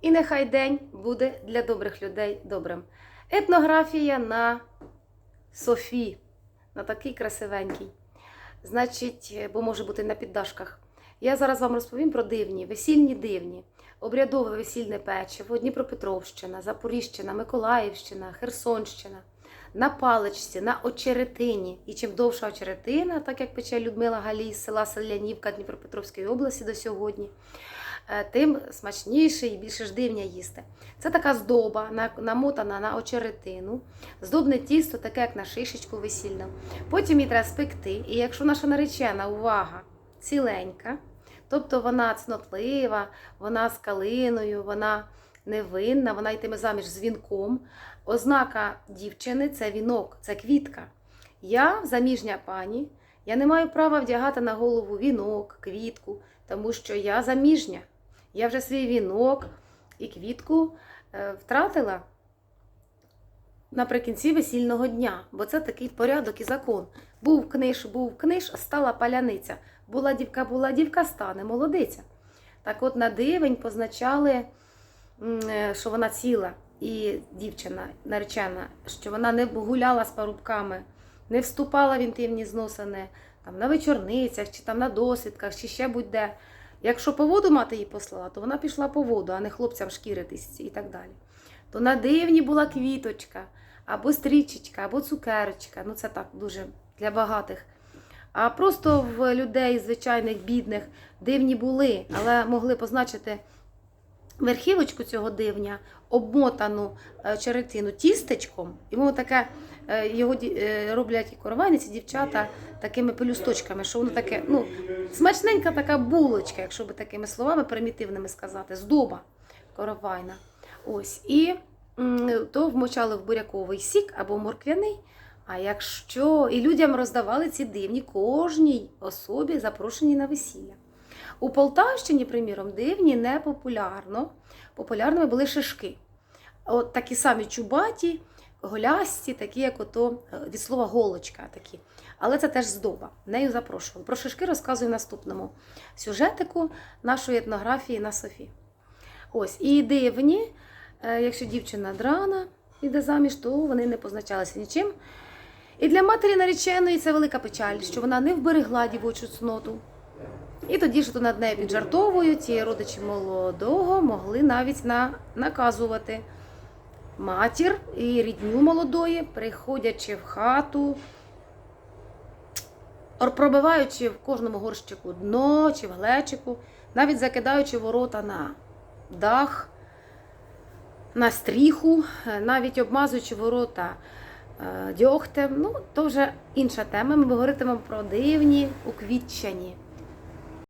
І нехай день буде для добрих людей добрим. Етнографія на Софі, на такий красивенький. Значить, бо може бути на піддашках. Я зараз вам розповім про дивні, весільні дивні, обрядове весільне печиво, Дніпропетровщина, Запоріжщина, Миколаївщина, Херсонщина, на паличці, на очеретині. І чим довша очеретина, так як пече Людмила Галій з села Селянівка Дніпропетровської області до сьогодні, е, тим смачніше і більше ж дивня їсти. Це така здоба, намотана на очеретину, здобне тісто, таке як на шишечку весільну. Потім її треба спекти. І якщо наша наречена увага ціленька, тобто вона цнотлива, вона з калиною, вона невинна, вона йтиме заміж з вінком. Ознака дівчини це вінок, це квітка. Я заміжня пані, я не маю права вдягати на голову вінок, квітку, тому що я заміжня. Я вже свій вінок і квітку е, втратила наприкінці весільного дня, бо це такий порядок і закон. Був книж, був книж, стала паляниця. Була дівка, була дівка, стане молодиця. Так от на дивень позначали, що вона ціла, і дівчина наречена, що вона не гуляла з парубками, не вступала в інтимні зносини там, на вечорницях, чи там на досвідках, чи ще будь-де. Якщо по воду мати її послала, то вона пішла по воду, а не хлопцям шкіритись і так далі. То на дивні була квіточка, або стрічечка, або цукерочка. Ну це так дуже для багатих. А просто в людей звичайних, бідних, дивні були, але могли позначити верхівочку цього дивня, обмотану е, черетину тістечком. і Йому таке е, його е, роблять і коровайниці, дівчата такими пелюсточками, що воно таке, ну, смачненька така булочка, якщо би такими словами примітивними сказати, здоба коровайна. Ось. І то вмочали в буряковий сік або морквяний. А якщо і людям роздавали ці дивні кожній особі запрошені на весілля. У Полтавщині, приміром, дивні не популярно. Популярними були шишки. От такі самі чубаті, голясті, такі, як ото е, від слова голочка. такі. Але це теж здоба. Нею запрошували. Про шишки розказую в наступному сюжетику нашої етнографії на Софі. Ось, і дивні, е, якщо дівчина драна йде заміж, то вони не позначалися нічим. І для матері нареченої це велика печаль, що вона не вберегла дівочу цноту. І тоді ж то над нею піджартовують, і родичі молодого могли навіть на, наказувати матір і рідню молодої, приходячи в хату, пробиваючи в кожному горщику дно чи в глечику, навіть закидаючи ворота на дах, на стріху, е, навіть обмазуючи ворота е, дьогтем. Ну, то вже інша тема. Ми говоритимемо про дивні уквітчані